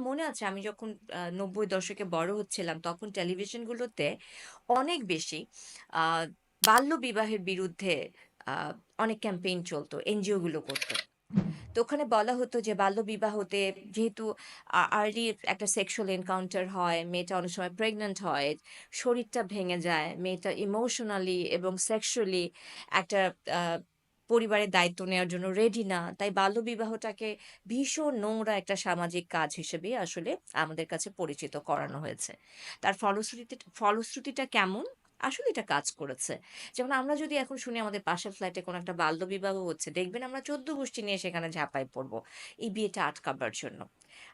আমার মনে আছে আমি যখন ৯০ দশকে বড় হচ্ছিলাম তখন টেলিভিশনগুলোতে অনেক বেশি আ বাল্যবিবাহের বিরুদ্ধে অনেক ক্যাম্পেইন চলতো এনজিও গুলো করত। তো ওখানে বলা হতো যে বাল্য বাল্যবিবাহতে যেহেতু আর্লি একটা সেক্সুয়াল এনকাউন্টার হয়, মেয়েটা অনেক সময় প্রেগন্যান্ট হয়, শরীরটা ভেঙে যায়, মেয়েটা ইমোশনালি এবং সেক্সুয়ালি একটা পরিবারের দায়িত্ব নেওয়ার জন্য রেডি না। তাই বাল্যবিবাহটাকে ভীষণ নোংরা একটা সামাজিক কাজ হিসেবে আসলে আমাদের কাছে পরিচিত করানো হয়েছে। তার ফলশ্রুতি ফলশ্রুতিটা কেমন? আসলে এটা কাজ করেছে। যেমন আমরা যদি এখন শুনি আমাদের পাশের ফ্ল্যাটে কোনো একটা বাল্যবিবাহ হচ্ছে, দেখবেন আমরা ১৪ গোষ্ঠী নিয়ে সেখানে ঝাঁপাই পড়ব এই বিয়েটা আটকাবার জন্য।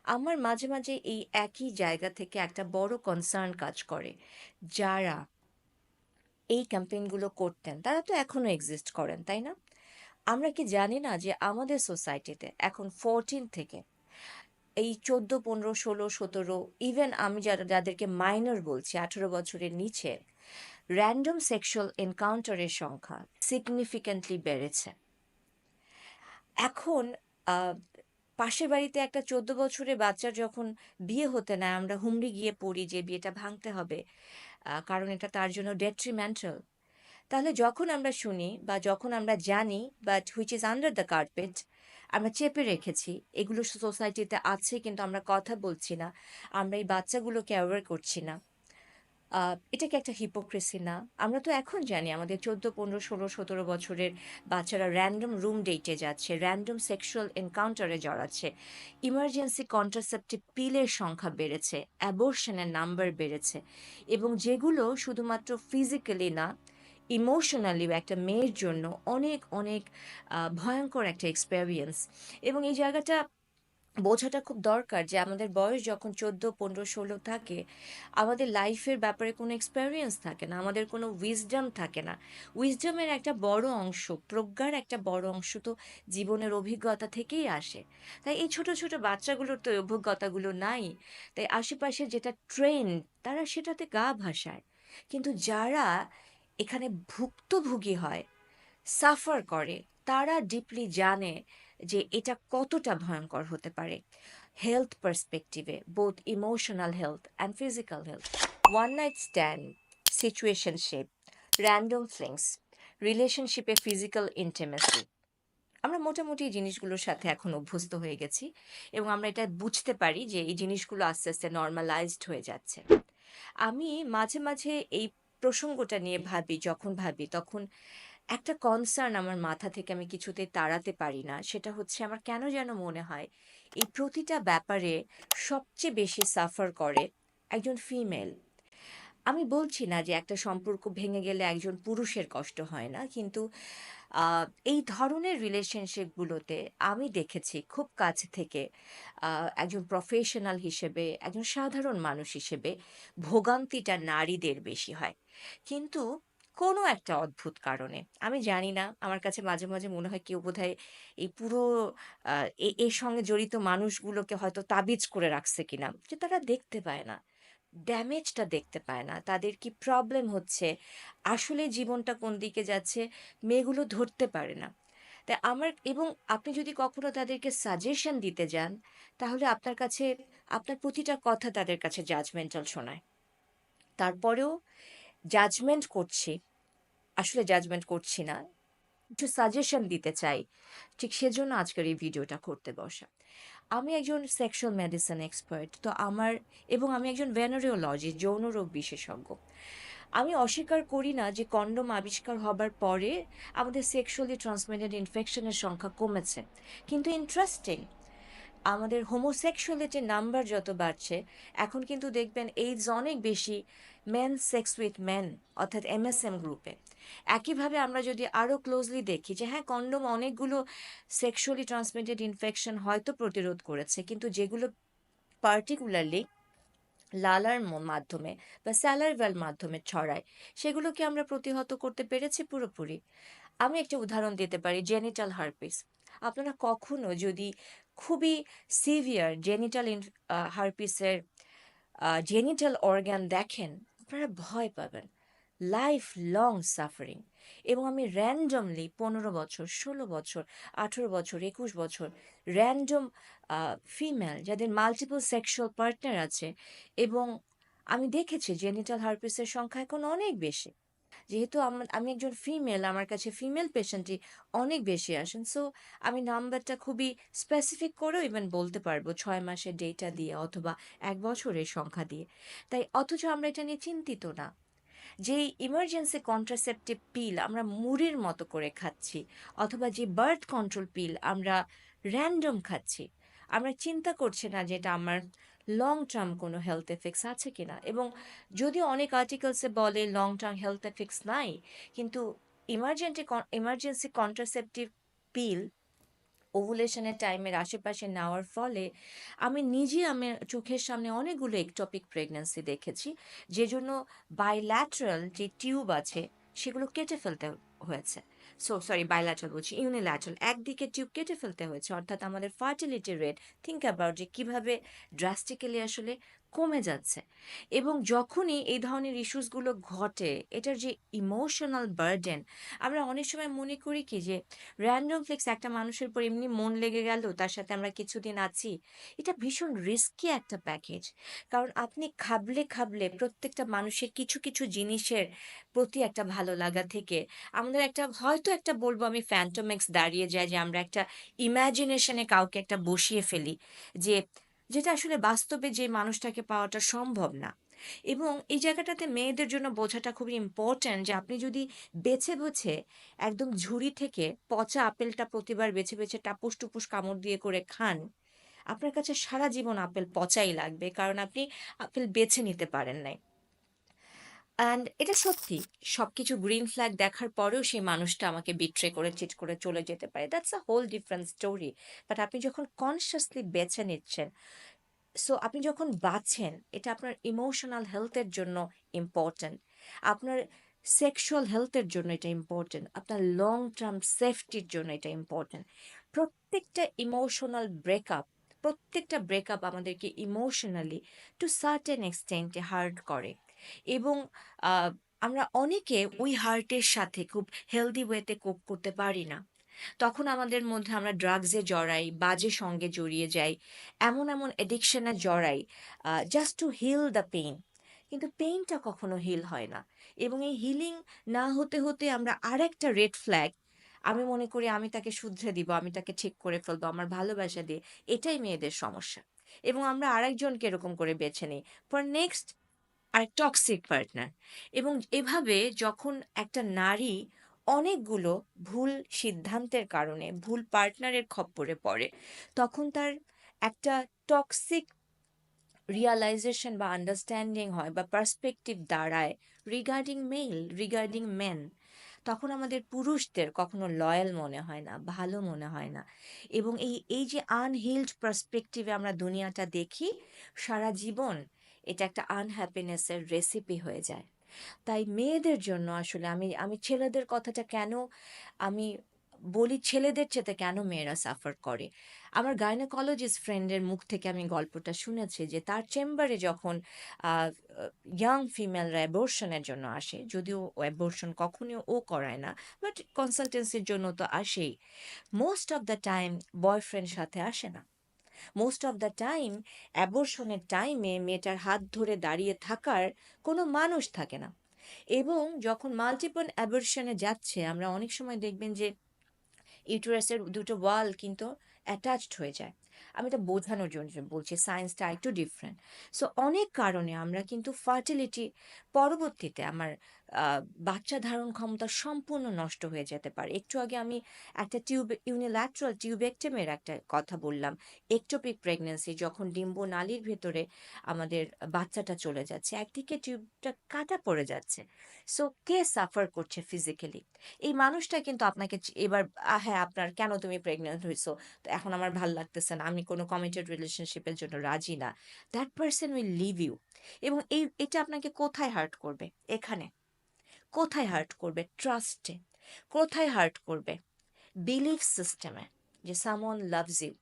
আমার মাঝে, মাঝে এই একই জায়গা থেকে একটা বড় কনসার্ন কাজ করে। যারা এই ক্যাম্পেইনগুলো করতেন, তারা তো এখনও এক্সিস্ট করেন, তাই না? আমরা কি জানি না যে আমাদের সোসাইটিতে এখন 14 থেকে এই ১৪, ১৫, ১৬, ১৭ ইভেন আমি যারা যাদেরকে মাইনর বলছি ১৮ বছরের নিচে, র‍্যান্ডম সেক্সুয়াল এনকাউন্টারের সংখ্যা সিগনিফিক্যান্টলি বেড়েছে। এখন পাশের বাড়িতে একটা ১৪ বছরের বাচ্চার যখন বিয়ে হতে নেয়, আমরা হুমড়ি গিয়ে পড়ি যে বিয়েটা ভাঙতে হবে। কারণ এটা তার জন্য detrimental তাহলে যখন আমরা শুনি বা যখন আমরা জানি but which is under the carpet আমরা চেপে রেখেছি। এগুলো সোসাইটিতে আছে কিন্তু আমরা কথা বলছি না। আমরা এই বাচ্চাগুলোকে অ্যাওয়ার করছি না। এটা কি একটা হিপোক্রেসি না? আমরা তো এখন জানি আমাদের ১৪, ১৫, ১৬, ১৭ বছরের বাচ্চারা র‍্যান্ডম রুম ডেটে যাচ্ছে, র‍্যান্ডম সেক্সুয়াল এনকাউন্টারে জড়াচ্ছে। ইমার্জেন্সি কন্ট্রাসেপ্টিভ পিলের সংখ্যা বেড়েছে, অ্যাবরশন এর নাম্বার বেড়েছে এবং যেগুলো শুধুমাত্র ফিজিক্যালি না, ইমোশনালিও একটা মেয়ের জন্য অনেক, অনেক আ ভয়ংকর একটা এক্সপেরিয়েন্স এবং এই জায়গাটা বোঝাটা খুব দরকার যে আমাদের বয়স যখন ১৪, ১৫, ১৬ থাকে, আমাদের লাইফের ব্যাপারে কোনো এক্সপেরিয়েন্স থাকে না। আমাদের কোনো উইজডম থাকে না। উইজডমের একটা বড় অংশ, প্রজ্ঞার একটা বড় অংশ তো জীবনের অভিজ্ঞতা থেকেই আসে। তাই এই ছোট, ছোট বাচ্চাগুলোর তো অভিজ্ঞতাগুলো নাই। তাই আশেপাশে যেটা ট্রেন্ড তারা সেটাতে গা ভাসায়। কিন্তু যারা এখানে ভুক্তভোগী হয়, সাফার করে, তারা ডিপলি জানে যে এটা কতটা ভয়ঙ্কর হতে পারে। Health পার্সপেক্টিভে both emotional health and physical health. One night stand, situationship, random flings, রিলেশনশিপে ফিজিক্যাল ইন্টিমেসি। আমরা মোটামুটি এই জিনিসগুলোর সাথে এখন অভ্যস্ত হয়ে গেছি এবং আমরা এটা বুঝতে পারি যে এই জিনিসগুলো আস্তে, আস্তে নর্মালাইজড হয়ে যাচ্ছে। আমি মাঝে, মাঝে এই প্রসঙ্গটা নিয়ে ভাবি, যখন ভাবি তখন একটা কনসার্ন আমার মাথা থেকে আমি কিছুতে তাড়াতে পারি না। সেটা হচ্ছে আমার কেন যেন মনে হয় এই প্রতিটা ব্যাপারে সবচেয়ে বেশি সাফার করে একজন ফিমেল। আমি বলছি না যে একটা সম্পর্ক ভেঙে গেলে একজন পুরুষের কষ্ট হয় না। কিন্তু এই ধরনের রিলেশনশিপগুলোতে আমি দেখেছি খুব কাছ থেকে একজন প্রফেশনাল হিসেবে, একজন সাধারণ মানুষ হিসেবে ভোগান্তিটা নারীদের বেশি হয়। কিন্তু কোনো একটা অদ্ভুত কারণে, আমি জানি না, আমার কাছে মাঝে, মাঝে মনে হয় কেউ বোধহয় এই পুরো এর সঙ্গে জড়িত মানুষগুলোকে হয়তো তাবিজ করে রাখছে কিনা, যে তারা দেখতে পায় না। ড্যামেজটা দেখতে পায় না। তাদের কি প্রবলেম হচ্ছে, আসলে জীবনটা কোন দিকে যাচ্ছে, মেয়েগুলো ধরতে পারে না। তাই আমার এবং আপনি যদি কখনো তাদেরকে সাজেশন দিতে যান, তাহলে আপনার কাছে আপনার প্রতিটা কথা তাদের কাছে জাজমেন্টাল শোনায়। তারপরেও জাজমেন্ট করছি, আসলে জাজমেন্ট করছি না। একটু সাজেশন দিতে চাই। ঠিক সেজন্য আজকের এই ভিডিওটা করতে বসা। আমি একজন সেক্সুয়াল মেডিসিন এক্সপার্ট। তো আমার এবং আমি একজন ভেনারিওলজিস্ট, যৌন রোগ বিশেষজ্ঞ। আমি অস্বীকার করি না যে কন্ডোম আবিষ্কার হবার পরে আমাদের সেক্সুয়ালি ট্রান্সমিটেড ইনফেকশন এর সংখ্যা কমেছে। কিন্তু ইন্টারেস্টিং আমাদের হোমোসেক্সুয়ালিটির নাম্বার যত বাড়ছে, এখন কিন্তু দেখবেন এইডস অনেক বেশি মেন সেক্স উইথ মেন অর্থাৎ এমএসএম গ্রুপে। একইভাবে আমরা যদি আরও ক্লোজলি দেখি যে হ্যাঁ, কন্ডোম অনেকগুলো সেক্সুয়ালি ট্রান্সমিটেড ইনফেকশন হয়তো প্রতিরোধ করেছে। কিন্তু যেগুলো পার্টিকুলারলি লালার মাধ্যমে বা স্যালাইভাল মাধ্যমে ছড়ায়, সেগুলোকে আমরা প্রতিহত করতে পেরেছি পুরোপুরি? আমি একটা উদাহরণ দিতে পারি জেনিটাল হার্পিস। আপনারা কখনো যদি খুবই সিভিয়ার জেনিটাল ইনফ আ হার্পিসের জেনিটাল অর্গান দেখেন, আপনারা ভয় পাবেন। Lifelong suffering. এবং আমি র্যান্ডমলি পনেরো বছর ষোলো বছর আঠেরো বছর একুশ বছর র্যান্ডম ফিমেল যাদের মাল্টিপল সেক্সুয়াল পার্টনার আছে এবং আমি দেখেছি জেনিটাল হার্পিসের সংখ্যা এখন অনেক বেশি যেহেতু আমি একজন ফিমেল আমার কাছে ফিমেল পেশেন্টই অনেক বেশি আসেন। সো আমি নাম্বারটা খুবই স্পেসিফিক করেও ইভেন বলতে পারব ছয় মাসের ডেটা দিয়ে অথবা এক বছরের সংখ্যা দিয়ে। তাই অথচ আমরা এটা নিয়ে চিন্তিত না। যেই ইমার্জেন্সি কন্ট্রাসেপটিভ পিল আমরা মুড়ির মতো করে খাচ্ছি অথবা যে বার্থ কন্ট্রোল পিল আমরা র্যান্ডম খাচ্ছি, আমরা চিন্তা করছি না যেটা আমার লং টার্ম কোনো হেলথ এফেক্টস আছে কি না এবং যদিও অনেক আর্টিকেলসে বলে লং টার্ম হেলথ এফেক্টস নাই, কিন্তু ইমার্জেন্সি ইমার্জেন্সি কন্ট্রাসেপটিভ পিল ওভুলেশনের টাইমের আশেপাশে নেওয়ার ফলে আমি নিজে আমি চোখের সামনে অনেকগুলো একটপিক প্রেগন্যান্সি দেখেছি যে জন্য বাইল্যাটারাল যে টিউব আছে সেগুলো কেটে ফেলতে হয়েছে। সো সরি বাইল্যাটারাল বলছি ইউনিল্যাটারাল একদিকে টিউব কেটে ফেলতে হয়েছে, অর্থাৎ আমাদের ফার্টিলিটি রেট থিঙ্ক অ্যাবাউট যে কীভাবে ড্রাস্টিক্যালি আসলে কমে যাচ্ছে। এবং যখনই এই ধরনের ইস্যুসগুলো ঘটে, এটার যে ইমোশনাল বার্ডেন আমরা অনেক সময় মনে করি কি যে র্যান্ডম ফ্লেক্স একটা মানুষের পর এমনি মন লেগে গেল, তার সাথে আমরা কিছুদিন আছি, এটা ভীষণ রিস্কি একটা প্যাকেজ কারণ আপনি খাবলে খাবলে প্রত্যেকটা মানুষের কিছু কিছু জিনিসের প্রতি একটা ভালো লাগা থেকে, আমাদের একটা, হয়তো একটা বলব আমি ফ্যান্টোমেক্স দাঁড়িয়ে যায় যে আমরা একটা ইম্যাজিনেশনে কাউকে একটা বসিয়ে ফেলি, যে যেটা আসলে বাস্তবে যে মানুষটাকে পাওয়াটা সম্ভব না। এবং এই জায়গাটাতে মেয়েদের জন্য বোঝাটা খুবই ইম্পর্ট্যান্ট যে আপনি যদি বেছে বেছে একদম ঝুড়ি থেকে পচা আপেলটা প্রতিবার বেছে বেছে টাপুস টুপুস কামড় দিয়ে করে খান, আপনার কাছে সারা জীবন আপেল পচাই লাগবে, কারণ আপনি আপেল বেছে নিতে পারেন নাই। অ্যান্ড এটা সত্যি সব কিছু গ্রিন ফ্ল্যাগ দেখার পরেও সেই মানুষটা আমাকে বিট্রে করে চিট করে চলে যেতে পারে। That's a whole different story but আপনি যখন কনসিয়াসলি বেছে নিচ্ছেন সো আপনি যখন বাঁচেন, এটা আপনার ইমোশনাল হেলথের জন্য ইম্পর্ট্যান্ট আপনার সেক্সুয়াল হেলথের জন্য এটা ইম্পর্ট্যান্ট আপনার লং টার্ম সেফটির জন্য এটা ইম্পর্ট্যান্ট প্রত্যেকটা ইমোশনাল ব্রেকআপ প্রত্যেকটা ব্রেকআপ আমাদেরকে ইমোশনালি টু সার্টেন এক্সটেন্টে হার্ট করে। এবং আমরা অনেকে ওই হার্টের সাথে খুব হেলদি ওয়েতে কোপ করতে পারি না। তখন আমাদের মধ্যে আমরা ড্রাগসে জড়াই বাজে সঙ্গে জড়িয়ে যাই এমন এমন এডিকশনে জড়াই just to heal the pain কিন্তু পেইনটা কখনো হিল হয় না এবং এই হিলিং না হতে হতে আমরা আরেকটা রেড ফ্ল্যাগ আমি মনে করি আমি তাকে শুধরে দিব আমি তাকে ঠিক করে ফেলব আমার ভালোবাসা দিয়ে এটাই মেয়েদের সমস্যা। এবং আমরা আরেকজনকে এরকম করে বেছে নিই। ফর নেক্সট আর টক্সিক পার্টনার এবং এভাবে যখন একটা নারী অনেকগুলো ভুল সিদ্ধান্তের কারণে, ভুল পার্টনারের খপ্পরে পড়ে, তখন তার একটা টক্সিক রিয়ালাইজেশন বা আন্ডারস্ট্যান্ডিং হয় বা পার্সপেক্টিভ দাঁড়ায় রিগার্ডিং মেল রিগার্ডিং মেন তখন আমাদের পুরুষদের কখনো লয়াল মনে হয় না, ভালো মনে হয় না এবং এই এই যে আনহিল্ড পার্সপেক্টিভে আমরা দুনিয়াটা দেখি, সারা জীবন এটা একটা আনহ্যাপিনেসের রেসিপি হয়ে যায়। তাই মেয়েদের জন্য আসলে আমি আমি ছেলেদের কথাটা কেন, আমি বলি ছেলেদের চেতে কেন মেয়েরা সাফার করে? আমার গাইনোকোলজিস্ট ফ্রেন্ডের মুখ থেকে আমি গল্পটা শুনেছি যে তার চেম্বারে যখন ইয়াং ফিমেলরা অ্যাবর্শনের জন্য আসে, যদিও অ্যাবর্শন কখনই ও করায় না বাট কনসালটেন্সির জন্য তো আসেই। Most of the time boyfriend সাথে আসে না। মোস্ট অফ দ্য টাইম অ্যাবর্শনের টাইমে মেয়েটার হাত ধরে দাঁড়িয়ে থাকার কোনো মানুষ থাকে না। এবং যখন মাল্টিপল অ্যাবর্শনে যাচ্ছে, আমরা অনেক সময় দেখবেন যে ইউটেরাসের দুটো ওয়াল কিন্তু অ্যাটাচড হয়ে যায়। আমি এটা বোঝানোর জন্য বলছি সায়েন্সটা একটু ডিফারেন্ট সো অনেক কারণে আমরা কিন্তু ফার্টিলিটি পরবর্তীতে আমার বাচ্চা ধারণ ক্ষমতা সম্পূর্ণ নষ্ট হয়ে যেতে পারে। একটু আগে আমি একটা টিউব ইউনিল্যাট্রাল টিউবেক্টেমের একটা কথা বললাম। একটোপিক প্রেগনেন্সি যখন ডিম্ব নালীর ভেতরে আমাদের বাচ্চাটা চলে যাচ্ছে, একদিকে টিউবটা কাটা পড়ে যাচ্ছে। সো কে সাফার করছে ফিজিক্যালি এই মানুষটা কিন্তু আপনাকে এবার হ্যাঁ আপনার কেন তুমি প্রেগনেন্ট হয়েছো এখন আমার ভালো লাগতেছে না, আমি কোনো কমিটেড রিলেশনশিপের জন্য রাজি না। That person will leave you এবং এই, এটা আপনাকে কোথায় হার্ট করবে? এখানে। কোথায় হার্ট করবে? ট্রাস্টে কোথায় হার্ট করবে? বিলিফ সিস্টেমে যে সামন লাভস ইউ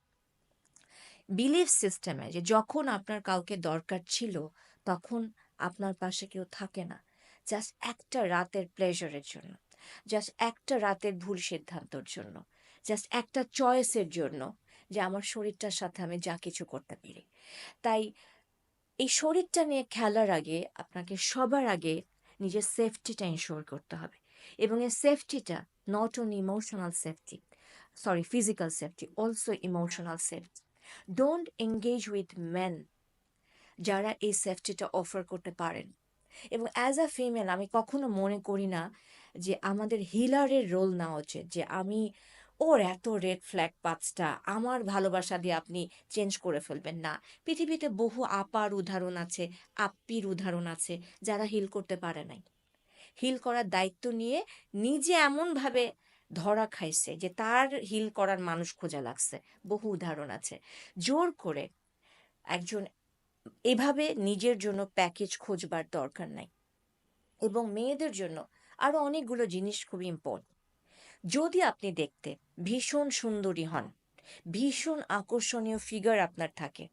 বিলিফ সিস্টেমে যে যখন আপনার কাউকে দরকার ছিল, তখন আপনার পাশে কেউ থাকে না। জাস্ট একটা রাতের প্লেজারের জন্য। জাস্ট একটা রাতের ভুল সিদ্ধান্তর জন্য। জাস্ট একটা চয়েসের জন্য যে আমার শরীরটার সাথে আমি যা কিছু করতে পারি। তাই এই শরীরটা নিয়ে খেলার আগে আপনাকে সবার আগে নিজের সেফটিটা ইনশোর করতে হবে। এবং এই সেফটিটা not only emotional safety sorry physical safety also emotional safety don't engage with men যারা এই সেফটিটা অফার করতে পারেন। এবং অ্যাজ আ ফিমেল আমি কখনো মনে করি না যে আমাদের হিলারের রোল নেওয়া উচিত যে আমি ওর এত রেড ফ্ল্যাগ পাঁচটা, আমার ভালোবাসা দিয়ে আপনি চেঞ্জ করে ফেলবেন না। পৃথিবীতে বহু আপার উদাহরণ আছে, আপ্পির উদাহরণ আছে, যারা হিল করতে পারে নাই। হিল করার দায়িত্ব নিয়ে নিজে এমনভাবে ধরা খাইছে যে তার হিল করার মানুষ খোঁজা লাগছে। বহু উদাহরণ আছে। জোর করে একজন এভাবে নিজের জন্য প্যাকেজ খোঁজবার দরকার নাই। এবং মেয়েদের জন্য আরও অনেকগুলো জিনিস খুব ইম্পর্টেন্ট যদি আপনি দেখতে ভীষণ সুন্দরী হন, ভীষণ আকর্ষণীয় ফিগার আপনার থাকে,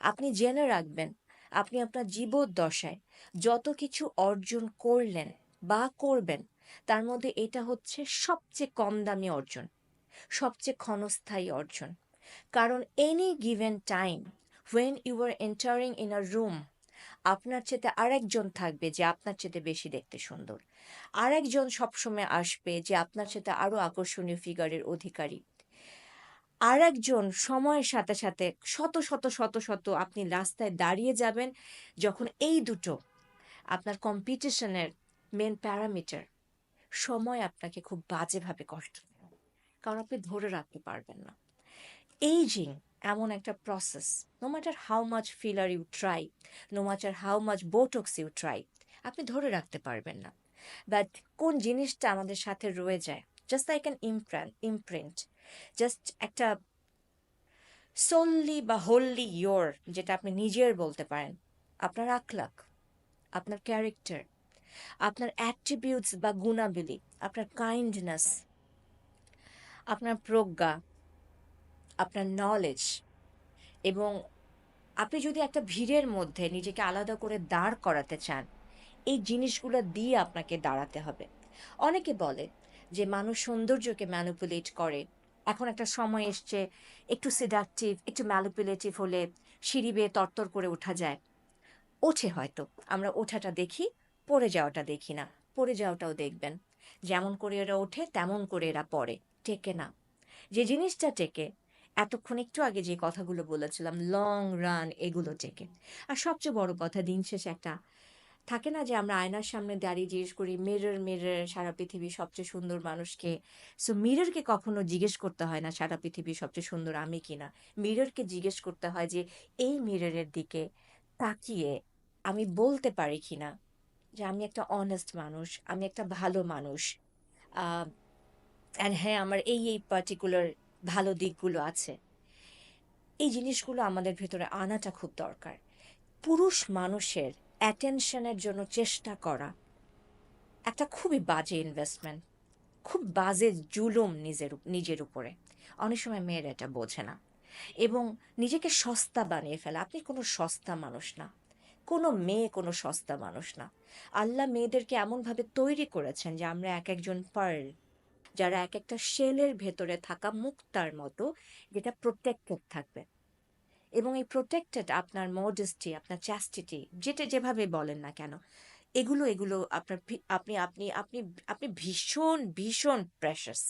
আপনি জেনে রাখবেন, আপনি আপনার জীবদ্দশায় যত কিছু অর্জন করলেন বা করবেন, তার মধ্যে এটা হচ্ছে সবচেয়ে কম দামি অর্জন, সবচেয়ে ক্ষণস্থায়ী অর্জন। কারণ any given time when you are entering in a room আপনার চেতে আরেকজন থাকবে যে আপনার চেতে বেশি দেখতে সুন্দর। আরেকজন সবসময় আসবে যে আপনার সাথে আরও আকর্ষণীয় ফিগারের অধিকারী। আরেকজন সময়ের সাথে সাথে শত শত শত শত আপনি রাস্তায় দাঁড়িয়ে যাবেন যখন এই দুটো, আপনার কম্পিটিশনের মেন প্যারামিটার সময় আপনাকে খুব বাজেভাবে কষ্ট। কারণ আপনি ধরে রাখতে পারবেন না। এইজিং এমন একটা process no matter how much filler you try no matter how much Botox you try আপনি ধরে রাখতে পারবেন না। বাট কোন জিনিসটা আমাদের সাথে রয়ে যায় just like an imprint imprint just একটা সোললি বা হোললি ইয়োর যেটা আপনি নিজের বলতে পারেন, আপনার আখলাক আপনার ক্যারেক্টার আপনার অ্যাট্রিবিউটস বা গুণাবলী, আপনার কাইন্ডনেস আপনার প্রজ্ঞা আপনার নলেজ এবং আপনি যদি একটা ভিড়ের মধ্যে নিজেকে আলাদা করে দাঁড় করাতে চান, এই জিনিসগুলো দিয়ে আপনাকে দাঁড়াতে হবে। অনেকে বলে যে মানুষ সৌন্দর্যকে ম্যানুপুলেট করে। এখন একটা সময় এসছে, একটু সিডাকটিভ একটু ম্যানুপুলেটিভ হলে সিঁড়ি বেয়ে তরতর করে ওঠা যায়। ওঠে হয়তো, আমরা ওঠাটা দেখি, পড়ে যাওয়াটা দেখি না। পড়ে যাওয়াটাও দেখবেন। যেমন করে এরা ওঠে, তেমন করে এরা পড়ে। টেকে না। যে জিনিসটা টেকে এতক্ষণ একটু আগে যে কথাগুলো বলেছিলাম লং রান এগুলো টেকে আর সবচেয়ে বড় কথা, দিন শেষে একটা থাকে না যে আমরা আয়নার সামনে দাঁড়িয়ে জিজ্ঞেস করি মিরর মিরর সারা পৃথিবীর সবচেয়ে সুন্দর মানুষকে? সো মিররকে কখনো জিজ্ঞেস করতে হয় না, সারা পৃথিবীর সবচেয়ে সুন্দর আমি কিনা মিররকে জিজ্ঞেস করতে হয় যে, এই মিররের দিকে তাকিয়ে আমি বলতে পারি কিনা যে, আমি একটা অনেস্ট মানুষ, আমি একটা ভালো মানুষ অ্যান্ড হ্যাঁ আমার এই এই পার্টিকুলার ভালো দিকগুলো আছে। এই জিনিসগুলো আমাদের ভেতরে আনাটা খুব দরকার। পুরুষ মানুষের অ্যাটেনশনের জন্য চেষ্টা করা একটা খুবই বাজে ইনভেস্টমেন্ট খুব বাজে জুলুম নিজের নিজের উপরে। অনেক সময় মেয়েরা এটা বোঝে না। এবং নিজেকে সস্তা বানিয়ে ফেলে। আপনি কোনো সস্তা মানুষ না। কোনো মেয়ে কোনো সস্তা মানুষ না। আল্লাহ মেয়েদেরকে এমনভাবে তৈরি করেছেন যে আমরা এক একজন পার্ল যারা এক একটা শেলের ভেতরে থাকা মুক্তার মতো, যেটা প্রোটেক্টেড থাকবে। এবং এই প্রোটেক্টেড আপনার মডেস্টি আপনার চ্যাস্টিটি যেটা যেভাবে বলেন না কেন, এগুলো এগুলো আপনার আপনি আপনি আপনি আপনি ভীষণ ভীষণ precious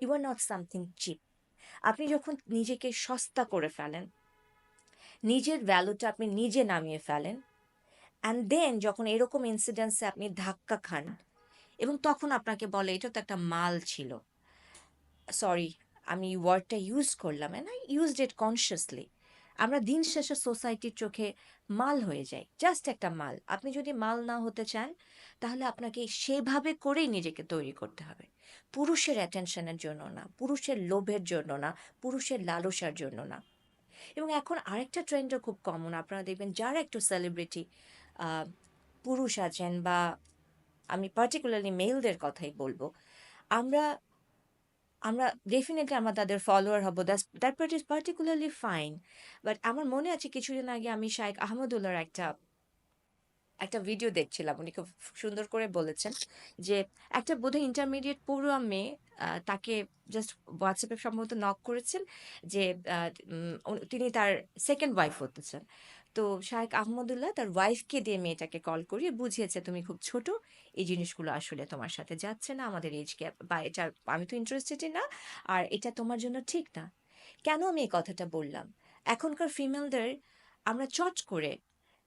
you are not something cheap আপনি যখন নিজেকে সস্তা করে ফেলেন, নিজের ভ্যালুটা আপনি নিজে নামিয়ে ফেলেন অ্যান্ড দেন যখন এরকম ইনসিডেন্টসে আপনি ধাক্কা খান এবং তখন আপনাকে বলে, এটা তো একটা মাল ছিল। সরি আমি ওয়ার্ডটা ইউজ করলাম আই ইউজড ইট কনসিয়াসলি আমরা দিন শেষে সোসাইটির চোখে মাল হয়ে যাই জাস্ট একটা মাল। আপনি যদি মাল না হতে চান, তাহলে আপনাকে সেভাবে করেই নিজেকে তৈরি করতে হবে। পুরুষের অ্যাটেনশনের জন্য না, পুরুষের লোভের জন্য না, পুরুষের লালসার জন্য না। এবং এখন আরেকটা ট্রেন্ডও খুব কমন আপনারা দেখবেন যারা একটু সেলিব্রিটি পুরুষ আছেন বা আমি পার্টিকুলারলি মেলদের কথাই বলব। আমরা আমরা ডেফিনেটলি আমরা তাদের ফলোয়ার হব। That part is particularly fine but আমার মনে আছে কিছুদিন আগে আমি শাইখ আহমদুল্লার একটা একটা ভিডিও দেখছিলাম। উনি খুব সুন্দর করে বলেছেন যে, একটা বোধহয় ইন্টারমিডিয়েট পড়ুয়া মেয়ে তাকে জাস্ট হোয়াটসঅ্যাপে সম্ভবত নক করেছেন যে তিনি তার সেকেন্ড ওয়াইফ হতেছেন তো শাহেক আহমদুল্লাহ তার ওয়াইফকে দিয়ে মেয়েটাকে কল করিয়ে বুঝিয়েছে, তুমি খুব ছোট, এই জিনিসগুলো আসলে তোমার সাথে যাচ্ছে না, আমাদের এজ গ্যাপ বা এটা আমি তো ইন্টারেস্টেডই না, আর এটা তোমার জন্য ঠিক না। কেন আমি এই কথাটা বললাম? এখনকার ফিমেলদের আমরা চট করে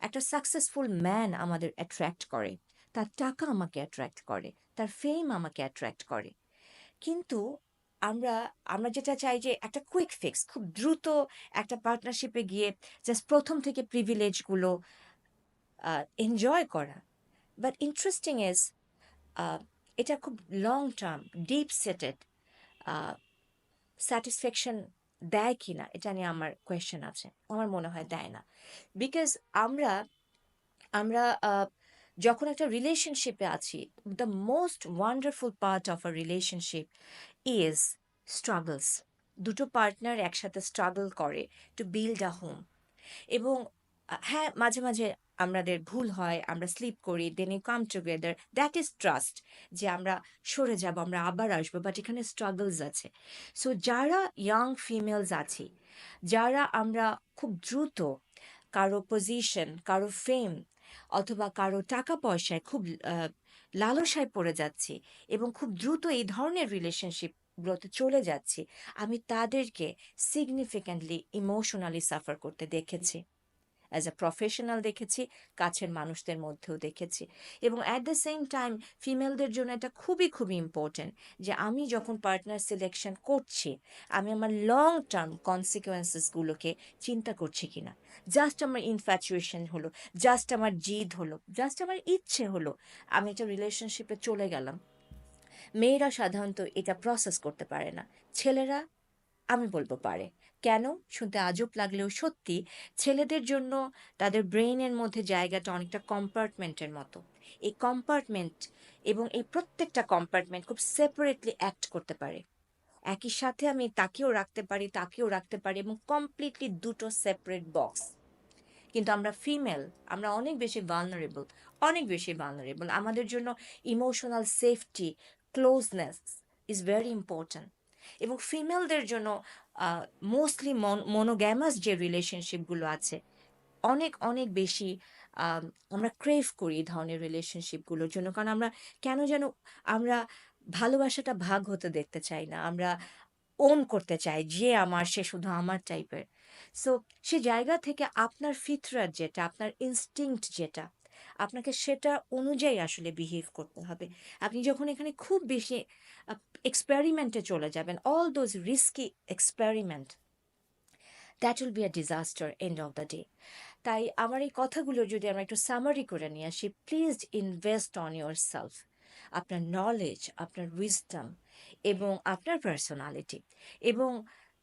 একটা সাকসেসফুল ম্যান আমাদের অ্যাট্রাক্ট করে, তার টাকা আমাকে অ্যাট্রাক্ট করে, তার ফেম আমাকে অ্যাট্রাক্ট করে। কিন্তু আমরা আমরা যেটা চাই যে একটা কুইক ফিক্স খুব দ্রুত একটা পার্টনারশিপে গিয়ে জাস্ট প্রথম থেকে প্রিভিলেজগুলো এনজয় করা। বাট ইন্টারেস্টিং ইজ এটা খুব long term deep seated satisfaction দেয় কি না, এটা নিয়ে আমার কোয়েশ্চেন আছে। আমার মনে হয় দেয় না। বিকজ আমরা আমরা যখন একটা রিলেশনশিপে আছি the most wonderful part of a relationship is struggles দুটো পার্টনার একসাথে স্ট্রাগল করে টু বিল্ড আ হোম এবং হ্যাঁ মাঝে মাঝে আমাদের ভুল হয়, আমরা স্লিপ করি then you come together that is trust যে আমরা সরে যাব, আমরা আবার আসব বাট এখানে স্ট্রাগলস আছে. সো যারা ইয়াং ফিমেলস আছি, যারা আমরা খুব দ্রুত কারও পজিশন কারও ফেম অথবা কারও টাকা পয়সায় খুব লালসায় পড়ে যাচ্ছি এবং খুব দ্রুত এই ধরনের রিলেশনশিপ রিলেশনশিপগুলোতে চলে যাচ্ছি। আমি তাদেরকে সিগনিফিক্যান্টলি ইমোশনালি সাফার করতে দেখেছি। অ্যাজ আ প্রফেশনাল দেখেছি, কাছের মানুষদের মধ্যেও দেখেছি। এবং অ্যাট দ্য সেম টাইম ফিমেলদের জন্য এটা খুবই খুবই ইম্পর্ট্যান্ট যে আমি যখন পার্টনার সিলেকশন করছি, আমি আমার লং টার্ম কনসিকোয়েন্সেসগুলোকে চিন্তা করছি কিনা। জাস্ট আমার ইনফ্যাচুয়েশন হলো জাস্ট আমার জিদ হলো জাস্ট আমার ইচ্ছে হলো, আমি একটা রিলেশনশিপে চলে গেলাম। মেয়েরা সাধারণত এটা প্রসেস করতে পারে না। ছেলেরা, আমি বলব পারে। কেন? শুনতে আজব লাগলেও সত্যি ছেলেদের জন্য তাদের ব্রেইনের মধ্যে জায়গাটা অনেকটা কম্পার্টমেন্টের মতো। এই কম্পার্টমেন্ট এবং এই প্রত্যেকটা কম্পার্টমেন্ট খুব সেপারেটলি অ্যাক্ট করতে পারে। একই সাথে আমি তাকেও রাখতে পারি, তাকেও রাখতে পারি এবং কমপ্লিটলি দুটো সেপারেট বক্স কিন্তু আমরা ফিমেল আমরা অনেক বেশি ভালনারেবল অনেক বেশি ভালনারেবল আমাদের জন্য emotional safety closeness is very important এবং ফিমেলদের জন্য মোস্টলি মনোগ্যামাস যে রিলেশনশিপগুলো আছে, অনেক অনেক বেশি আমরা ক্রেভ করি এই ধরনের রিলেশনশিপগুলোর জন্য। কারণ আমরা কেন যেন, আমরা ভালোবাসাটা ভাগ হতে দেখতে চাই না, আমরা ওন করতে চাই যে আমার, সে শুধু আমার টাইপের সো সে জায়গা থেকে আপনার ফিতরাত যেটা, আপনার ইনস্টিংক্ট যেটা আপনাকে সেটা অনুযায়ী আসলে বিহেভ করতে হবে। আপনি যখন এখানে খুব বেশি এক্সপেরিমেন্টে চলে যাবেন all those risky experiment that will be a disaster end of the day তাই আমার এই কথাগুলো যদি আমরা একটু সামারি করে নিয়ে আসি please invest on yourself আপনার নলেজ আপনার উইজডম এবং আপনার পার্সোনালিটি এবং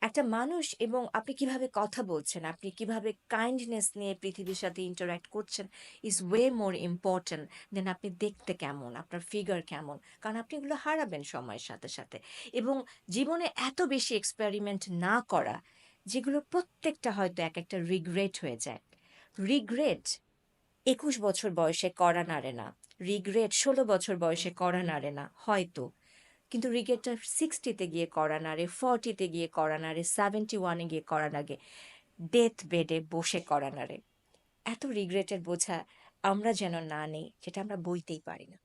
একটা মানুষ এবং আপনি কীভাবে কথা বলছেন, আপনি কীভাবে কাইন্ডনেস নিয়ে পৃথিবীর সাথে ইন্টারাক্ট করছেন is way more important than আপনি দেখতে কেমন, আপনার ফিগার কেমন, কারণ আপনি এগুলো হারাবেন সময়ের সাথে সাথে। এবং জীবনে এত বেশি এক্সপেরিমেন্ট না করা, যেগুলো প্রত্যেকটা হয়তো এক একটা রিগ্রেট হয়ে যায়। রিগ্রেট একুশ বছর বয়সে করা নাড়ে না রিগ্রেট ষোলো বছর বয়সে করা নাড়ে না, হয়তো। কিন্তু রিগেটটা সিক্সটিতে গিয়ে করা নাড়ে ফর্টিতে গিয়ে করা নাড়ে সেভেন্টি ওয়ানে গিয়ে করা লাগে ডেথ বেডে বসে করা নাড়ে এত রিগ্রেটের বোঝা আমরা যেন না নেই, যেটা আমরা বইতেই পারি না।